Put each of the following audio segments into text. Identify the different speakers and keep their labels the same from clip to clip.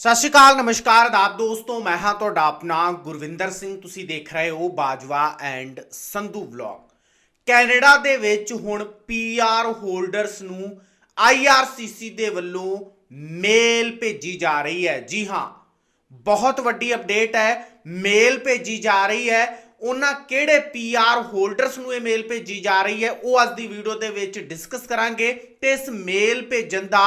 Speaker 1: ਸਤਿ ਸ਼੍ਰੀ ਅਕਾਲ, ਨਮਸਕਾਰ ਆਦਾਬ ਦੋਸਤੋ, ਮੈਂ ਹਾਂ ਤੁਹਾਡਾ ਆਪਣਾ ਗੁਰਵਿੰਦਰ ਸਿੰਘ। ਤੁਸੀਂ ਦੇਖ ਰਹੇ ਹੋ Bajwa and Sandhu vlog. Canada ਦੇ ਵਿੱਚ ਹੁਣ ਪੀਆਰ ਹੋਲਡਰਸ ਨੂੰ ਆਈਆਰਸੀਸੀ ਦੇ ਵੱਲੋਂ ਮੇਲ ਭੇਜੀ ਜਾ ਰਹੀ ਹੈ। ਜੀ ਹਾਂ, ਬਹੁਤ ਵੱਡੀ ਅਪਡੇਟ ਹੈ, ਮੇਲ ਭੇਜੀ ਜਾ ਰਹੀ ਹੈ। ਉਹਨਾਂ ਕਿਹੜੇ ਪੀਆਰ ਹੋਲਡਰਸ ਨੂੰ ਇਹ ਮੇਲ ਭੇਜੀ ਜਾ ਰਹੀ ਹੈ, ਉਹ ਅੱਜ ਦੀ ਵੀਡੀਓ ਦੇ ਵਿੱਚ ਡਿਸਕਸ ਕਰਾਂਗੇ। ਤੇ ਇਸ ਮੇਲ ਭੇਜਣ ਦਾ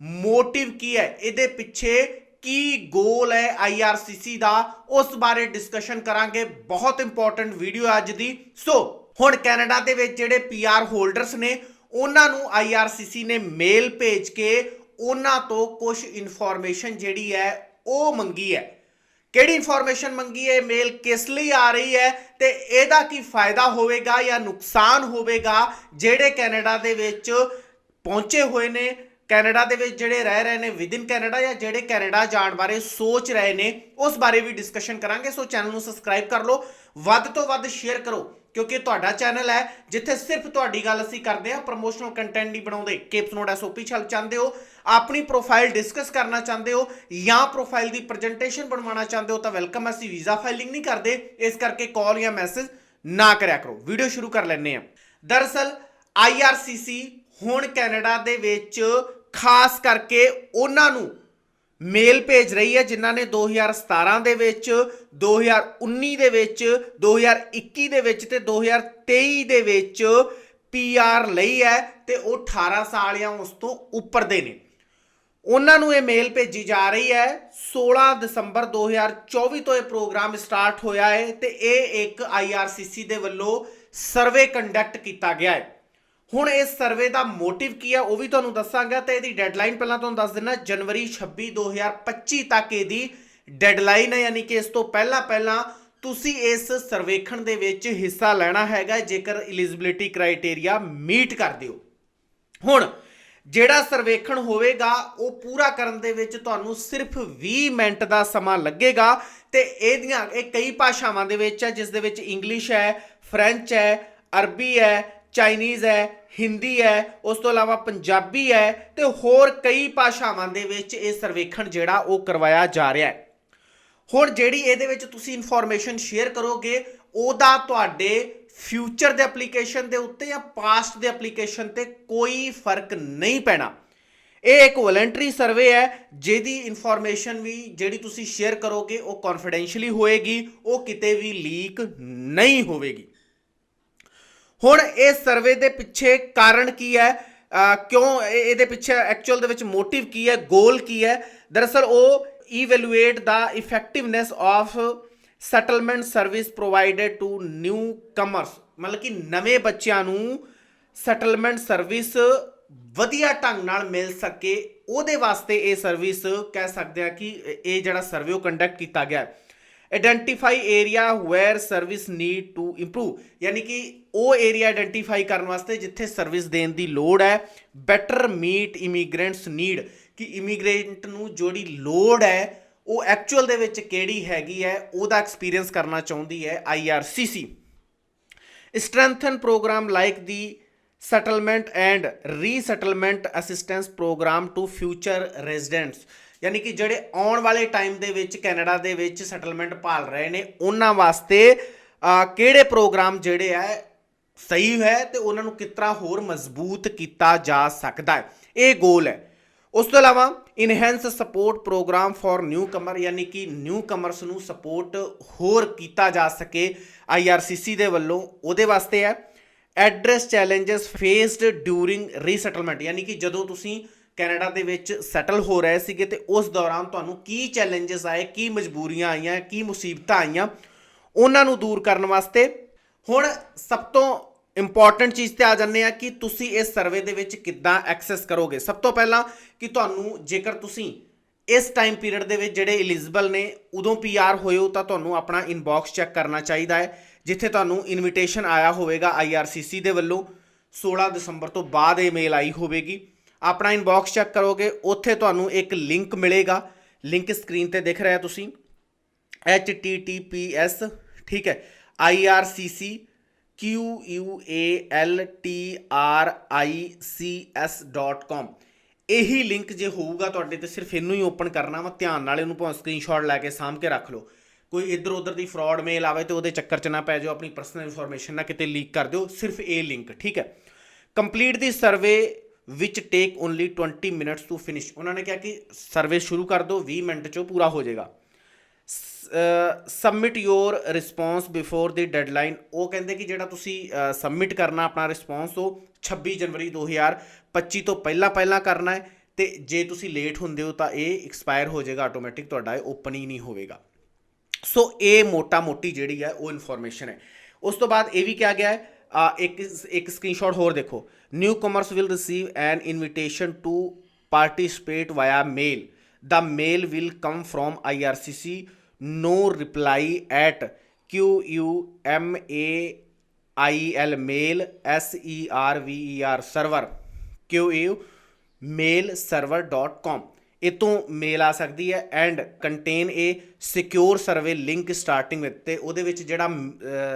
Speaker 1: ਮੋਟਿਵ ਕੀ ਹੈ, ਇਹਦੇ ਪਿੱਛੇ ਕੀ ਗੋਲ ਹੈ ਆਈਆਰਸੀਸੀ ਦਾ? ਉਸ ਬਾਰੇ ਡਿਸਕਸ਼ਨ ਕਰਾਂਗੇ। ਬਹੁਤ ਇੰਪੋਰਟੈਂਟ ਵੀਡੀਓ ਅੱਜ ਦੀ। ਸੋ ਹੁਣ ਕੈਨੇਡਾ ਦੇ ਵਿੱਚ ਜਿਹੜੇ ਪੀਆਰ ਹੋਲਡਰਸ ਨੇ, ਉਹਨਾਂ ਨੂੰ ਆਈਆਰਸੀਸੀ ਨੇ ਮੇਲ ਭੇਜ ਕੇ ਉਹਨਾਂ ਤੋਂ ਕੁਝ ਇਨਫੋਰਮੇਸ਼ਨ ਜਿਹੜੀ ਹੈ, ਉਹ ਮੰਗੀ ਹੈ। ਕਿਹੜੀ ਇਨਫੋਰਮੇਸ਼ਨ ਮੰਗੀ ਹੈ? ਮੇਲ ਕਿਸ ਲਈ ਆ ਰਹੀ ਹੈ? ਤੇ ਇਹਦਾ ਕੀ ਫਾਇਦਾ ਹੋਵੇਗਾ ਜਾਂ ਨੁਕਸਾਨ ਹੋਵੇਗਾ, ਜਿਹੜੇ ਕੈਨੇਡਾ ਦੇ ਵਿੱਚ ਪਹੁੰਚੇ ਹੋਏ ਨੇ? ਕੈਨੇਡਾ ਦੇ ਵਿੱਚ ਜਿਹੜੇ ਰਹਿ ਰਹੇ ਨੇ ਵਿਦਿਨ ਕੈਨੇਡਾ ਜਾਂ ਜਿਹੜੇ ਕੈਨੇਡਾ ਜਾਣ ਬਾਰੇ ਸੋਚ ਰਹੇ ਨੇ, ਉਸ ਬਾਰੇ ਵੀ ਡਿਸਕਸ਼ਨ ਕਰਾਂਗੇ। ਸੋ ਚੈਨਲ ਨੂੰ ਸਬਸਕ੍ਰਾਈਬ ਕਰ ਲਓ। ਵੱਧ ਤੋਂ ਵੱਧ ਸ਼ੇਅਰ ਕਰੋ, ਕਿਉਂਕਿ ਤੁਹਾਡਾ ਚੈਨਲ ਹੈ, ਜਿੱਥੇ ਸਿਰਫ ਤੁਹਾਡੀ ਗੱਲ ਅਸੀਂ ਕਰਦੇ ਹਾਂ ਪ੍ਰੋਮੋਸ਼ਨਲ ਕੰਟੈਂਟ ਨਹੀਂ ਬਣਾਉਂਦੇ। ਕੇਪਸ ਨੋਟ ਐਸਓਪੀ ਛਲ ਚਾਹੁੰਦੇ ਹੋ, ਆਪਣੀ ਪ੍ਰੋਫਾਈਲ ਡਿਸਕਸ ਕਰਨਾ ਚਾਹੁੰਦੇ ਹੋ, ਜਾਂ ਪ੍ਰੋਫਾਈਲ ਦੀ ਪ੍ਰੈਜੈਂਟੇਸ਼ਨ ਬਣਵਾਉਣਾ ਚਾਹੁੰਦੇ ਹੋ, ਤਾਂ ਵੈਲਕਮ ਅਸੀਂ ਵੀਜ਼ਾ ਫਾਈਲਿੰਗ ਨਹੀਂ ਕਰਦੇ। ਇਸ ਕਰਕੇ ਕਾਲ ਜਾਂ ਮੈਸੇਜ ਨਾ ਕਰਿਆ ਕਰੋ। ਵੀਡੀਓ ਸ਼ੁਰੂ ਕਰ ਲੈਂਦੇ ਹਾਂ। ਦਰਅਸਲ ਆਈਆਰਸੀਸੀ ਹੁਣ ਕੈਨੇਡਾ ਦੇ ਵਿੱਚ ਖਾਸ ਕਰਕੇ ਉਹਨਾਂ ਨੂੰ ਮੇਲ ਭੇਜ ਰਹੀ ਹੈ ਜਿਨ੍ਹਾਂ ਨੇ 2017 ਦੇ ਵਿੱਚ 2019 ਦੇ ਵਿੱਚ 2021 ਦੇ ਵਿੱਚ ਤੇ 2023 ਦੇ ਵਿੱਚ ਪੀਆਰ ਲਈ ਹੈ ਤੇ ਉਹ 18 ਸਾਲ ਜਾਂ ਉਸ ਤੋਂ ਉੱਪਰ ਦੇ ਨੇ। ਉਹਨਾਂ ਨੂੰ ਇਹ ਮੇਲ ਭੇਜੀ ਜਾ ਰਹੀ ਹੈ 16 ਦਸੰਬਰ 2024 ਤੋਂ ਇਹ ਪ੍ਰੋਗਰਾਮ ਸਟਾਰਟ ਹੋਇਆ ਹੈ ਤੇ ਇਹ ਇੱਕ ਆਈਆਰਸੀਸੀ ਦੇ ਵੱਲੋਂ ਸਰਵੇ ਕੰਡਕਟ ਕੀਤਾ ਗਿਆ ਹੈ। ਹੁਣ ਇਸ ਸਰਵੇ ਦਾ ਮੋਟਿਵ ਕੀ ਹੈ ਉਹ ਵੀ ਤੁਹਾਨੂੰ ਦੱਸਾਂਗਾ ਤੇ ਇਹਦੀ ਡੈਡਲਾਈਨ ਪਹਿਲਾਂ ਤੁਹਾਨੂੰ ਦੱਸ ਦਿੰਦਾ ਜਨਵਰੀ 26 2025 ਤੱਕ ਇਹਦੀ ਡੈਡਲਾਈਨ ਹੈ ਯਾਨੀ ਕਿ ਇਸ ਤੋਂ ਪਹਿਲਾਂ ਪਹਿਲਾਂ ਤੁਸੀਂ ਇਸ ਸਰਵੇਖਣ ਦੇ ਵਿੱਚ ਹਿੱਸਾ ਲੈਣਾ ਹੈਗਾ, ਜੇਕਰ ਐਲੀਜੀਬਿਲਿਟੀ ਕ੍ਰਾਈਟੇਰੀਆ ਮੀਟ ਕਰਦੇ ਹੋ ਹੁਣ ਜਿਹੜਾ ਸਰਵੇਖਣ ਹੋਵੇਗਾ, ਉਹ ਪੂਰਾ ਕਰਨ ਦੇ ਵਿੱਚ ਤੁਹਾਨੂੰ ਸਿਰਫ 20 ਮਿੰਟ ਦਾ ਸਮਾਂ ਲੱਗੇਗਾ ਤੇ ਇਹਦੀਆਂ, ਇਹ ਕਈ ਭਾਸ਼ਾਵਾਂ ਦੇ ਵਿੱਚ ਹੈ ਜਿਸ ਦੇ ਵਿੱਚ ਇੰਗਲਿਸ਼ ਹੈ ਫ੍ਰੈਂਚ ਹੈ ਅਰਬੀ ਹੈ ਚਾਈਨੀਜ਼ ਹੈ, ਹਿੰਦੀ ਹੈ, ਉਸ ਤੋਂ ਇਲਾਵਾ ਪੰਜਾਬੀ ਹੈ ਤੇ ਹੋਰ ਕਈ ਭਾਸ਼ਾਵਾਂ ਦੇ ਵਿੱਚ ਇਹ ਸਰਵੇਖਣ ਜਿਹੜਾ ਉਹ ਕਰਵਾਇਆ ਜਾ ਰਿਹਾ ਹੈ। ਹੁਣ ਜਿਹੜੀ ਇਹਦੇ ਵਿੱਚ ਤੁਸੀਂ ਇਨਫੋਰਮੇਸ਼ਨ ਸ਼ੇਅਰ ਕਰੋਗੇ, ਉਹਦਾ ਤੁਹਾਡੇ ਫਿਊਚਰ ਦੇ ਐਪਲੀਕੇਸ਼ਨ ਦੇ ਉੱਤੇ ਜਾਂ ਪਾਸਟ ਦੇ ਐਪਲੀਕੇਸ਼ਨ ਤੇ ਕੋਈ ਫ਼ਰਕ ਨਹੀਂ ਪੈਣਾ। ਇਹ ਇੱਕ ਵੋਲੰਟਰੀ ਸਰਵੇ ਹੈ, ਜਿਹਦੀ ਇਨਫੋਰਮੇਸ਼ਨ ਵੀ ਜਿਹੜੀ ਤੁਸੀਂ ਸ਼ੇਅਰ ਕਰੋਗੇ, ਉਹ ਕੌਨਫੀਡੈਂਸ਼ੀਅਲੀ ਹੋਏਗੀ, ਉਹ ਕਿਤੇ ਵੀ ਲੀਕ ਨਹੀਂ ਹੋਵੇਗੀ। ਹੁਣ ਇਹ ਸਰਵੇ ਦੇ ਪਿੱਛੇ ਕਾਰਨ ਕੀ ਹੈ? ਕਿਉਂ ਇਹ- ਇਹਦੇ ਪਿੱਛੇ ਐਕਚੁਅਲ ਦੇ ਵਿੱਚ ਮੋਟਿਵ ਕੀ ਹੈ? ਗੋਲ ਕੀ ਹੈ? ਦਰਅਸਲ ਉਹ evaluate the effectiveness of settlement service provided to newcomers ਮਤਲਬ ਕਿ ਨਵੇਂ ਬੱਚਿਆਂ ਨੂੰ ਸੈਟਲਮੈਂਟ ਸਰਵਿਸ ਵਧੀਆ ਢੰਗ ਨਾਲ ਮਿਲ ਸਕੇ। ਉਹਦੇ ਵਾਸਤੇ ਇਹ ਸਰਵਿਸ ਕਹਿ ਸਕਦੇ ਆ ਕਿ ਇਹ ਜਿਹੜਾ ਸਰਵੇ ਉਹ ਕੰਡਕਟ ਕੀਤਾ ਗਿਆ। ਹੈ identify area where service need to improve ਯਾਨੀ ਕਿ ਉਹ ਏਰੀਆ ਆਇਡੈਂਟੀਫਾਈ ਕਰਨ ਵਾਸਤੇ ਜਿੱਥੇ ਸਰਵਿਸ ਦੇਣ ਦੀ ਲੋੜ ਹੈ ਬੈਟਰ ਮੀਟ ਇਮੀਗ੍ਰੈਂਟਸ ਨੀਡ ਕਿ ਇਮੀਗ੍ਰੈਂਟ ਨੂੰ ਜਿਹੜੀ ਲੋੜ ਹੈ, ਉਹ ਐਕਚੁਅਲ ਦੇ ਵਿੱਚ ਕਿਹੜੀ ਹੈਗੀ ਹੈ, ਉਹਦਾ ਐਕਸਪੀਰੀਅੰਸ ਕਰਨਾ ਚਾਹੁੰਦੀ ਹੈ IRCC strengthen program like the settlement and resettlement assistance program to future residents ਯਾਨੀ ਕਿ ਜਿਹੜੇ ਆਉਣ ਵਾਲੇ ਟਾਈਮ ਦੇ ਵਿੱਚ ਕੈਨੇਡਾ ਦੇ ਵਿੱਚ ਸੈਟਲਮੈਂਟ ਭਾਲ ਰਹੇ ਨੇ, ਉਹਨਾਂ ਵਾਸਤੇ ਕਿਹੜੇ ਪ੍ਰੋਗਰਾਮ ਜਿਹੜੇ ਹੈ ਸਹੀ ਹੈ ਤੇ ਉਹਨਾਂ ਨੂੰ ਕਿਤਰਾ ਹੋਰ ਮਜ਼ਬੂਤ ਕੀਤਾ ਜਾ ਸਕਦਾ ਹੈ? ਇਹ ਗੋਲ ਹੈ। ਉਸ ਤੋਂ ਇਲਾਵਾ enhance support program for newcomer ਯਾਨੀ ਕਿ ਨਿਊ ਕਮਰਸ ਨੂੰ ਸਪੋਰਟ ਹੋਰ ਕੀਤਾ ਜਾ ਸਕੇ ਆਈਆਰਸੀਸੀ ਦੇ ਵੱਲੋਂ। ਉਹਦੇ ਵਾਸਤੇ ਹੈ address challenges faced during resettlement ਯਾਨੀ ਕਿ ਜਦੋਂ ਤੁਸੀਂ ਕੈਨੇਡਾ ਦੇ ਵਿੱਚ ਸੈਟਲ ਹੋ ਰਹੇ ਸੀਗੇ ਤੇ ਉਸ ਦੌਰਾਨ ਤੁਹਾਨੂੰ ਕੀ ਚੈਲੰਜਸ ਆਏ, ਕੀ ਮਜਬੂਰੀਆਂ ਆਈਆਂ, ਕੀ ਮੁਸੀਬਤਾਂ ਆਈਆਂ, ਉਹਨਾਂ ਨੂੰ ਦੂਰ ਕਰਨ ਵਾਸਤੇ। ਹੁਣ ਸਭ ਤੋਂ ਇੰਪੋਰਟੈਂਟ ਚੀਜ਼ ਤੇ ਆ ਜਾਂਦੇ ਆ ਕਿ ਤੁਸੀਂ ਇਸ ਸਰਵੇ ਦੇ ਵਿੱਚ ਕਿੱਦਾਂ ਐਕਸੈਸ ਕਰੋਗੇ। ਸਭ ਤੋਂ ਪਹਿਲਾਂ ਕਿ ਤੁਹਾਨੂੰ ਜੇਕਰ ਤੁਸੀਂ ਇਸ ਟਾਈਮ ਪੀਰੀਅਡ ਦੇ ਵਿੱਚ ਜਿਹੜੇ ਐਲੀਜੀਬਲ ਨੇ, ਉਦੋਂ ਪੀਆਰ ਹੋਏ ਹੋ ਤਾਂ ਤੁਹਾਨੂੰ ਆਪਣਾ ਇਨਬਾਕਸ ਚੈੱਕ ਕਰਨਾ ਚਾਹੀਦਾ ਹੈ, ਜਿੱਥੇ ਤੁਹਾਨੂੰ ਇਨਵੀਟੇਸ਼ਨ ਆਇਆ ਹੋਵੇਗਾ ਆਈਆਰਸੀਸੀ ਦੇ ਵੱਲੋਂ। 16 ਦਸੰਬਰ ਤੋਂ ਬਾਅਦ ਇਹ ਮੇਲ ਆਈ ਹੋਵੇਗੀ। ਆਪਣਾ ਇਨਬਾਕਸ ਚੈੱਕ ਕਰੋਗੇ, ਉੱਥੇ ਤੁਹਾਨੂੰ ਇੱਕ ਲਿੰਕ ਮਿਲੇਗਾ। ਲਿੰਕ ਸਕਰੀਨ ਤੇ ਦਿਖ ਰਿਹਾ ਤੁਸੀਂ। Https ਠੀਕ ਹੈ। Ircc q u a l t r i c s.com ਇਹੀ ਲਿੰਕ ਜੇ ਹੋਊਗਾ ਤੁਹਾਡੇ ਤੇ, ਸਿਰਫ ਇਹਨੂੰ ਹੀ ਓਪਨ ਕਰਨਾ ਵਾ। ਧਿਆਨ ਨਾਲ ਇਹਨੂੰ ਭਾਵੇਂ ਸਕਰੀਨਸ਼ਾਟ ਲੈ ਕੇ ਸਾਂਭ ਕੇ ਰੱਖ ਲਓ। ਕੋਈ ਇੱਧਰ ਉੱਧਰ ਦੀ ਫਰਾਡ ਮੇਲ ਆਵੇ ਤੇ ਉਹਦੇ ਚੱਕਰ 'ਚ ਨਾ ਪੈ ਜਾਓ। ਆਪਣੀ ਪਰਸਨਲ ਇਨਫੋਰਮੇਸ਼ਨ ਨਾ ਕਿਤੇ ਲੀਕ ਕਰ ਦਿਓ। ਸਿਰਫ ਇਹ ਲਿੰਕ ਠੀਕ ਹੈ। Complete the survey which take only 20 minutes to finish ਉਹਨਾਂ ਨੇ ਕਿਹਾ ਕਿ ਸਰਵੇ ਸ਼ੁਰੂ ਕਰ ਦਿਓ 20 ਮਿੰਟ 'ਚੋਂ ਪੂਰਾ ਹੋ ਜਾਏਗਾ submit your response before the deadline ਉਹ ਕਹਿੰਦੇ ਕਿ ਜਿਹੜਾ ਤੁਸੀਂ ਸਬਮਿਟ ਕਰਨਾ ਆਪਣਾ ਰਿਸਪੌਂਸ ਉਹ 26 ਜਨਵਰੀ 2025 ਤੋਂ ਪਹਿਲਾਂ ਪਹਿਲਾਂ ਕਰਨਾ ਹੈ ਤੇ ਜੇ ਤੁਸੀਂ ਲੇਟ ਹੁੰਦੇ ਹੋ ਤਾਂ ਇਹ ਐਕਸਪਾਇਰ ਹੋ ਜਾਏਗਾ ਆਟੋਮੈਟਿਕ ਤੁਹਾਡਾ ਇਹ ਓਪਨ ਹੀ ਨਹੀਂ ਹੋਵੇਗਾ ਸੋ ਇਹ ਮੋਟਾ ਮੋਟੀ ਜਿਹੜੀ ਹੈ ਉਹ ਇਨਫੋਰਮੇਸ਼ਨ ਹੈ ਉਸ ਤੋਂ ਬਾਅਦ ਇਹ ਵੀ ਕਿਹਾ ਗਿਆ ਹੈ ਇੱਕ ਇੱਕ ਸਕਰੀਨਸ਼ਾਟ ਹੋਰ ਦੇਖੋ। Newcomers will receive an invitation to participate via mail the mail will come from ircc no reply at quumail mail, s e r v e r server. Quumailserver.com ਇਹ ਤੋਂ ਮੇਲ ਆ ਸਕਦੀ ਹੈ and contain a secure survey link starting with ਤੇ ਉਹਦੇ ਵਿੱਚ ਜਿਹੜਾ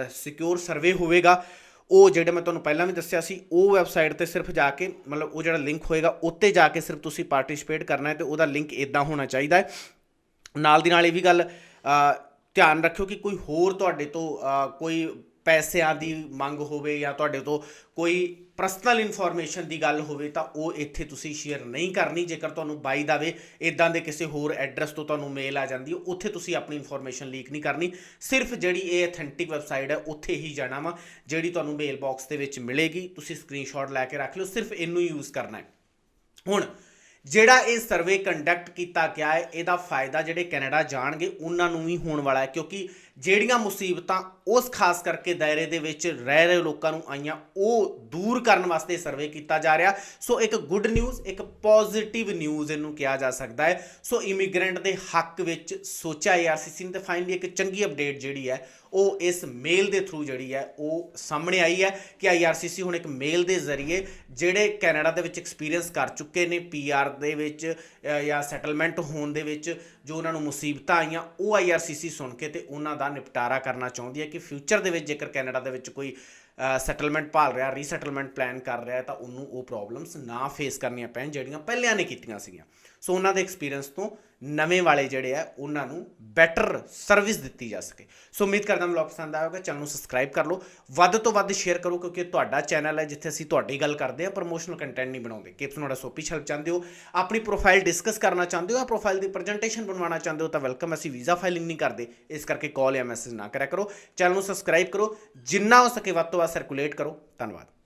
Speaker 1: secure survey ਹੋਵੇਗਾ ਉਹ ਜਿਹੜੇ ਮੈਂ ਤੁਹਾਨੂੰ ਪਹਿਲਾਂ ਵੀ ਦੱਸਿਆ ਸੀ, ਉਹ ਵੈਬਸਾਈਟ ਤੇ ਸਿਰਫ ਜਾ ਕੇ, ਮਤਲਬ ਉਹ ਜਿਹੜਾ ਲਿੰਕ ਹੋਏਗਾ, ਉੱਤੇ ਜਾ ਕੇ ਸਿਰਫ ਤੁਸੀਂ ਪਾਰਟਿਸਿਪੇਟ ਕਰਨਾ ਹੈ ਤੇ ਉਹਦਾ ਲਿੰਕ ਇਦਾਂ ਹੋਣਾ ਚਾਹੀਦਾ ਹੈ। ਨਾਲ ਦੀ ਨਾਲ ਇਹ ਵੀ ਗੱਲ ਧਿਆਨ ਰੱਖਿਓ ਕਿ ਕੋਈ ਹੋਰ ਤੁਹਾਡੇ ਤੋਂ ਕੋਈ ਪੈਸਿਆਂ ਦੀ ਮੰਗ ਹੋਵੇ ਜਾਂ ਤੁਹਾਡੇ ਤੋਂ ਕੋਈ ਪਰਸਨਲ ਇਨਫੋਰਮੇਸ਼ਨ ਦੀ ਗੱਲ ਹੋਵੇ ਤਾਂ ਉਹ ਇੱਥੇ ਤੁਸੀਂ ਸ਼ੇਅਰ ਨਹੀਂ ਕਰਨੀ। ਜੇਕਰ ਤੁਹਾਨੂੰ ਬਾਈ ਦਾ ਵੇ ਇਦਾਂ ਦੇ ਕਿਸੇ ਹੋਰ ਐਡਰੈਸ ਤੋਂ ਤੁਹਾਨੂੰ ਮੇਲ ਆ ਜਾਂਦੀ ਹੈ ਉੱਥੇ ਤੁਸੀਂ ਆਪਣੀ ਇਨਫੋਰਮੇਸ਼ਨ ਲੀਕ ਨਹੀਂ ਕਰਨੀ। ਸਿਰਫ ਜਿਹੜੀ ਇਹ ਅਥੈਂਟਿਕ ਵੈਬਸਾਈਟ ਹੈ, ਉੱਥੇ ਹੀ ਜਾਣਾ ਵਾ, ਜਿਹੜੀ ਤੁਹਾਨੂੰ ਮੇਲ ਬਾਕਸ ਦੇ ਵਿੱਚ ਮਿਲੇਗੀ। ਤੁਸੀਂ ਸਕਰੀਨਸ਼ਾਟ ਲੈ ਕੇ ਰੱਖ ਲਿਓ, ਸਿਰਫ ਇਹਨੂੰ ਯੂਜ਼ ਕਰਨਾ ਹੈ। ਹੁਣ, ਜਿਹੜਾ ਇਹ ਸਰਵੇ ਕੰਡਕਟ ਕੀਤਾ ਗਿਆ ਹੈ, ਇਹਦਾ ਫਾਇਦਾ ਜਿਹੜੇ ਕੈਨੇਡਾ ਜਾਣਗੇ, ਉਹਨਾਂ ਨੂੰ ਵੀ ਹੋਣ ਵਾਲਾ ਹੈ, ਕਿਉਂਕਿ ਜਿਹੜੀਆਂ ਮੁਸੀਬਤਾਂ ਉਸ ਖਾਸ ਕਰਕੇ ਦਾਇਰੇ ਦੇ ਵਿੱਚ ਰਹਿ ਰਹੇ ਲੋਕਾਂ ਨੂੰ ਆਈਆਂ, ਉਹ ਦੂਰ ਕਰਨ ਵਾਸਤੇ ਸਰਵੇ ਕੀਤਾ ਜਾ ਰਿਹਾ। ਸੋ ਇੱਕ ਗੁੱਡ ਨਿਊਜ਼ ਇੱਕ ਪੋਜ਼ਿਟਿਵ ਨਿਊਜ਼ ਇਹਨੂੰ ਕਿਹਾ ਜਾ ਸਕਦਾ ਹੈ। ਸੋ ਇਮੀਗ੍ਰੈਂਟ ਦੇ ਹੱਕ ਵਿੱਚ ਸੋਚਿਆ ਆਰਸੀਸੀ ਨੇ ਤੇ ਫਾਈਨਲੀ ਇੱਕ ਚੰਗੀ ਅਪਡੇਟ ਜਿਹੜੀ ਹੈ, ਉਹ ਇਸ ਮੇਲ ਦੇ ਥਰੂ ਜਿਹੜੀ ਹੈ, ਉਹ ਸਾਹਮਣੇ ਆਈ ਹੈ ਕਿ ਆਈਆਰਸੀਸੀ ਹੁਣ ਇੱਕ ਮੇਲ ਦੇ ਜ਼ਰੀਏ ਜਿਹੜੇ ਕੈਨੇਡਾ ਦੇ ਵਿੱਚ ਐਕਸਪੀਰੀਅੰਸ ਕਰ ਚੁੱਕੇ ਨੇ ਪੀਆਰ ਦੇ ਵਿੱਚ ਜਾਂ ਸੈਟਲਮੈਂਟ ਹੋਣ ਦੇ ਵਿੱਚ ਜੋ ਉਹਨਾਂ ਨੂੰ ਮੁਸੀਬਤਾਂ ਆਈਆਂ, ਉਹ ਆਈਆਰਸੀਸੀ ਸੁਣ ਕੇ ਤੇ ਉਹਨਾਂ ਦਾ ਨਿਪਟਾਰਾ ਕਰਨਾ ਚਾਹੁੰਦੀ ਹੈ ਕਿ ਫਿਊਚਰ ਦੇ ਵਿੱਚ ਜੇਕਰ ਕੈਨੇਡਾ ਦੇ ਵਿੱਚ ਕੋਈ ਸੈਟਲਮੈਂਟ ਭਾਲ ਰਿਹਾ ਰੀਸੈਟਲਮੈਂਟ ਪਲਾਨ ਕਰ ਰਿਹਾ ਤਾਂ ਉਹਨੂੰ ਉਹ ਪ੍ਰੋਬਲਮਸ ਨਾ ਫੇਸ ਕਰਨੀਆਂ ਪੈਣ, ਜਿਹੜੀਆਂ ਪਹਿਲਿਆਂ ਨੇ ਕੀਤੀਆਂ ਸੀਗੀਆਂ। ਸੋ ਉਹਨਾਂ ਦੇ ਐਕਸਪੀਰੀਅੰਸ ਤੋਂ ਨਵੇਂ ਵਾਲੇ ਜਿਹੜੇ ਆ, ਉਹਨਾਂ ਨੂੰ ਬੈਟਰ ਸਰਵਿਸ ਦਿੱਤੀ ਜਾ ਸਕੇ। ਸੋ ਉਮੀਦ ਕਰਦਾ ਹਾਂ ਵਲੌਗ ਪਸੰਦ ਆਇਆ ਹੋਵੇਗਾ। ਚੈਨਲ ਨੂੰ ਸਬਸਕ੍ਰਾਈਬ ਕਰ ਲਓ। ਵੱਧ ਤੋਂ ਵੱਧ ਸ਼ੇਅਰ ਕਰੋ, ਕਿਉਂਕਿ ਤੁਹਾਡਾ ਚੈਨਲ ਹੈ ਜਿੱਥੇ ਅਸੀਂ ਤੁਹਾਡੀ ਗੱਲ ਕਰਦੇ ਆ ਪ੍ਰੋਮੋਸ਼ਨਲ ਕੰਟੈਂਟ ਨਹੀਂ ਬਣਾਉਂਦੇ। ਕਿਪਸ ਤੁਹਾਡਾ ਸੋਪੀ ਹੈਲਪ ਚਾਹੁੰਦੇ ਹੋ। ਆਪਣੀ ਪ੍ਰੋਫਾਈਲ ਡਿਸਕਸ ਕਰਨਾ ਚਾਹੁੰਦੇ ਹੋ ਜਾਂ ਪ੍ਰੋਫਾਈਲ ਦੀ ਪ੍ਰੈਜੈਂਟੇਸ਼ਨ ਬਣਵਾਉਣਾ ਚਾਹੁੰਦੇ ਹੋ, ਤਾਂ ਵੈਲਕਮ ਅਸੀਂ ਵੀਜ਼ਾ ਫਾਈਲਿੰਗ ਨਹੀਂ ਕਰਦੇ। ਇਸ ਕਰਕੇ ਕਾਲ ਜਾਂ ਮੈਸੇਜ ਨਾ ਕਰਿਆ ਕਰੋ। ਚੈਨਲ ਨੂੰ ਸਬਸਕ੍ਰਾਈਬ ਕਰੋ। ਜਿੰਨਾ ਹੋ ਸਕੇ ਵੱਧ ਤੋਂ ਵੱਧ ਸਰਕੂਲੇਟ ਕਰੋ। ਧੰਨਵਾਦ।